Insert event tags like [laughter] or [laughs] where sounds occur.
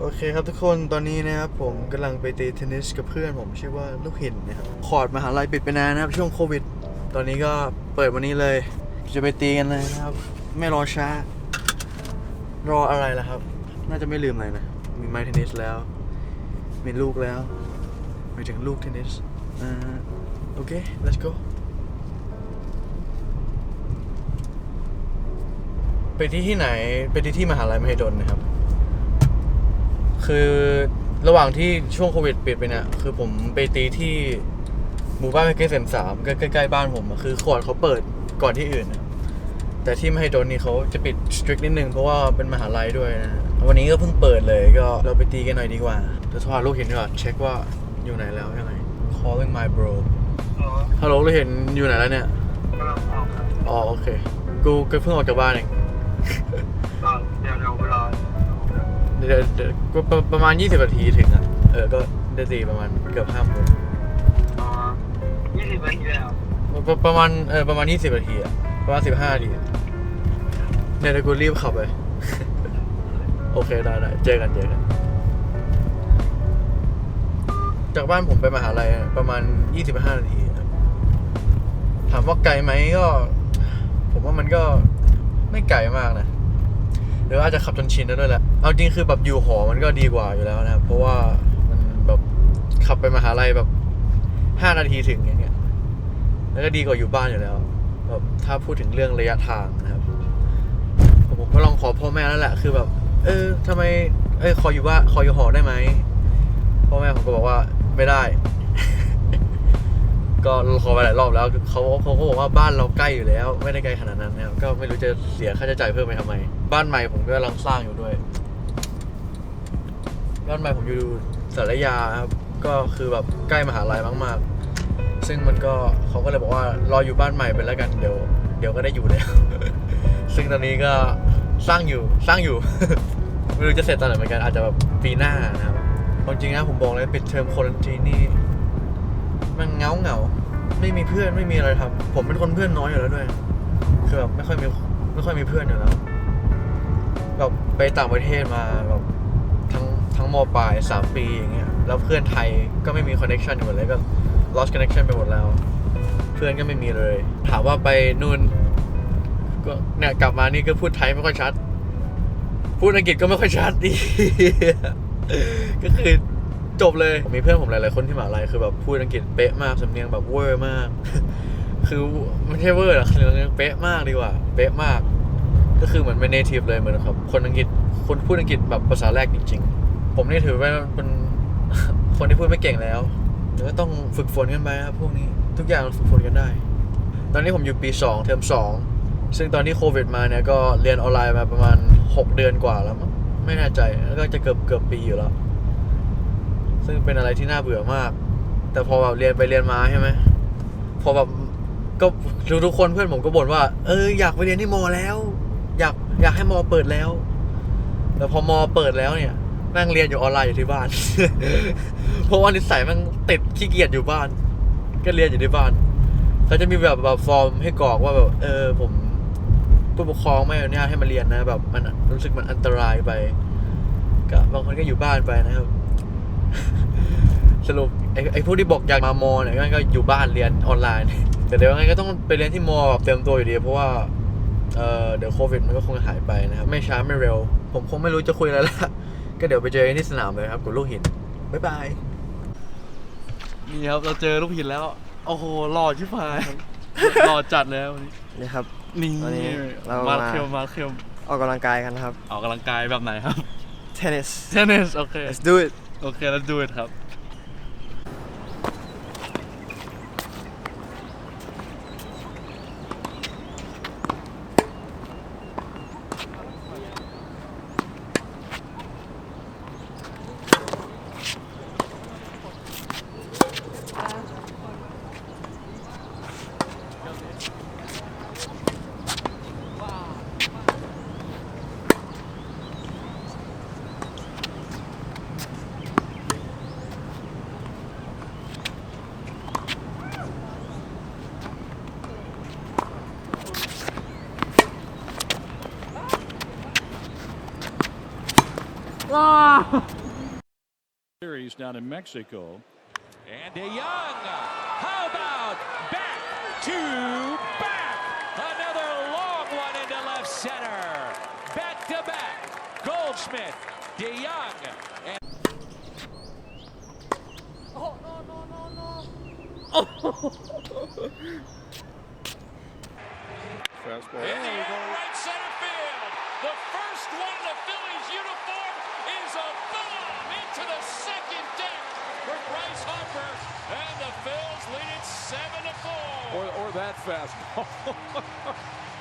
โอเคครับทุกคนตอนนี้นะครับผมกำลังไปตีเทนนิสกับเพื่อนผมชื่อว่าลูกหินนะครับคอร์ดมหาลัยปิดไปนานนะครับช่วงโควิด ตอนนี้ก็เปิดวันนี้เลย จะไปตีกันเลยนะครับ ไม่รอช้า รออะไรล่ะครับ น่าจะไม่ลืมอะไรนะ มีไม้เทนนิสแล้ว มีลูกแล้วหมายถึงลูกเทนนิสอ่าโอเค let's go ไปที่ที่ไหน ไปที่ที่มหาลัยมหิดลนะครับ คือระหว่างที่ช่วงโควิดปิดไปเนี่ยคือผมไปตีที่หมู่บ้านเพชรเกษมสามใกล้ๆบ้านผมอะคือขวดเขาเปิดก่อนที่อื่นนะแต่ที่มหิดลนี่เขาจะปิด strict นิดนึงเพราะว่าเป็นมหาลัยด้วยนะวันนี้ก็เพิ่งเปิดเลยก็เราไปตีกันหน่อยดีกว่าจะโทรหาลูกเห็นก่อนเช็คว่าอยู่ไหนแล้วยังไง calling my bro ฮัลโหลลูกเห็นอยู่ไหนแล้วเนี่ยกำลังออกครับอ๋อโอเค กูก็เพิ่งออกจากบ้านเองก็เดี๋ยวเดี๋ยวเวลา เดี๋ยวเดี๋ยวก็ประประมาณ 20นาทีถึงอะ เออ ก็ได้ตีประมาณเกือบห้าโมงอ๋อยี่สิบนาทีแล้ว ประประมาณ เออ ประมาณ 20นาทีอะ ประมาณ 15นาทีอะเนี่ยเดี๋ยวกูรีบขับไป โอเค ได้ได้เจอกันเจอกัน จากบ้านผมไปมหาลัยประมาณ 25 นาทีครับถามว่าไกลไหมก็ ผมว่ามันก็ไม่ไกลมากนะ หรืออาจจะขับจนชินแล้วด้วยแหละ เอาจริงคือแบบอยู่หอมันก็ดีกว่าอยู่แล้วนะครับ เพราะว่ามันแบบขับไปมหาลัยแบบห้านาทีถึงอย่างเงี้ย แล้วก็ดีกว่าอยู่บ้านอยู่แล้ว แบบถ้าพูดถึงเรื่องระยะทางนะครับ ผมก็ลองขอพ่อแม่แล้วแหละ คือแบบ เออทำไม เอ้ยขออยู่บ้านขออยู่หอได้ไหม พ่อแม่ผมก็บอกว่าไม่ได้ ก็ขอไปหลายรอบแล้วเขาเขาก็บอกว่าบ้านเราใกล้อยู่แล้ว ไม่ได้ไกลขนาดนั้นนะครับก็ไม่รู้จะเสียค่าใช้จ่ายเพิ่มไปทำไม บ้านใหม่ผมก็กำลังสร้างอยู่ด้วย บ้านใหม่ผมอยู่สารยาครับก็คือแบบใกล้มหาลัยมากๆ ซึ่งมันก็เขาก็เลยบอกว่ารออยู่บ้านใหม่ไปแล้วกันเดี๋ยวเดี๋ยวก็ได้อยู่แล้ว ซึ่งตอนนี้ก็สร้างอยู่สร้างอยู่ ไม่รู้จะเสร็จตอนไหนเหมือนกันอาจจะแบบปีหน้านะครับจริงนะผมบอกเลยปิดเทอมโควิดนี่ มันเงาเงาไม่มีเพื่อนไม่มีอะไรทำผมเป็นคนเพื่อนน้อยอยู่แล้วด้วยคือแบบไม่ค่อยมีไม่ค่อยมีเพื่อนอยู่แล้วแบบไปต่างประเทศมาแบบทั้งทั้งมปลายสามปีอย่างเงี้ยแล้วเพื่อนไทยก็ไม่มีคอนเน t ชันอยู่หมดเลยก็ lost connection ไปหมดแล้ว เพื่อนก็ไม่มีเลย ถามว่าไปนู่นก็เนี่ยกลับมานี่ก็พูดไทยไม่ค่อยชัด พูดอังกฤษก็ไม่ค่อยชัดดีก็คือ จบเลยผมมีเพื่อนผมหลายๆคนที่มหาลัยคือแบบพูดอังกฤษเป๊ะมากสำเนียงแบบเวอร์มาก คือไม่ใช่เวอร์หรอกคือเป๊ะมากดีกว่า เป๊ะมาก ก็คือเหมือนเป็น native เลยเหมือนครับ คนอังกฤษคนพูดอังกฤษแบบภาษาแรกจริง ๆ ผมนี่ถือว่าเป็นคนที่พูดไม่เก่งแล้วเดี๋ยวก็ต้องฝึกฝนกันไปครับพวกนี้ทุกอย่างฝึกฝนกันได้ ตอนนี้ผมอยู่ปี 2 เทอม2 ซึ่งตอนที่โควิดมาเนี่ยก็เรียนออนไลน์มาประมาณ 6 เดือนกว่าแล้วมั้งไม่แน่ใจแล้วก็จะเกือบเกือบปีอยู่แล้ว ซึ่งเป็นอะไรที่น่าเบื่อมาก แต่พอแบบเรียนไปเรียนมาใช่ไหมพอแบบก็ทุกคนเพื่อนผมก็บ่นว่า เอออยากไปเรียนที่มอแล้ว อยากอยากให้มอเปิดแล้ว แต่พอมอเปิดแล้วเนี่ยนั่งเรียนอยู่ออนไลน์อยู่ที่บ้าน เพราะว่านิสัยมันติดขี้เกียจอยู่บ้าน ก็เรียนอยู่ที่บ้านเขาจะมีแบบแบบฟอร์มให้กรอกว่าแบบเออผมผู้ปกครองไม่อนุญาตให้มาเรียนนะแบบมันรู้สึกมันอันตรายไปก็บางคนก็อยู่บ้านไปนะครับ สรุปไอ้ไอ้พวกที่บอกอยากมามอเนี่ยก็อยู่บ้านเรียนออนไลน์ แต่เดี๋ยวยังไงก็ต้องไปเรียนที่มอแบบเต็มตัวอยู่ดี เพราะว่าเออเดี๋ยวโควิดมันก็คงหายไปนะครับ ไม่ช้าไม่เร็ว ผมคงไม่รู้จะคุยอะไรละก็เดี๋ยวไปเจอกันที่สนามเลยครับกับลูกหินบ๊ายบายนี่ครับเราเจอลูกหินแล้วโอ้โหหล่อชิบหายหล่อจัดแล้ววันนี้นี่ครับ นี่วันนี้เรามามาเคียวมาเคียวออกกำลังกายกันครับ ออกกำลังกายแบบไหนครับเทนนิสเทนนิสโอเค let's do it โอเคแล้วดูครับ Ah. series down in Mexico. And DeYoung, how about back to back? Another long one into left center. Back to back. Goldschmidt, DeYoung, and Oh, no, no, no, no. Oh. Fastball. in the air, right center field. The first one in the Phillies uniform is a bomb into the second deck for Bryce Harper, and the Phils lead to four. Or, or that fastball. [laughs]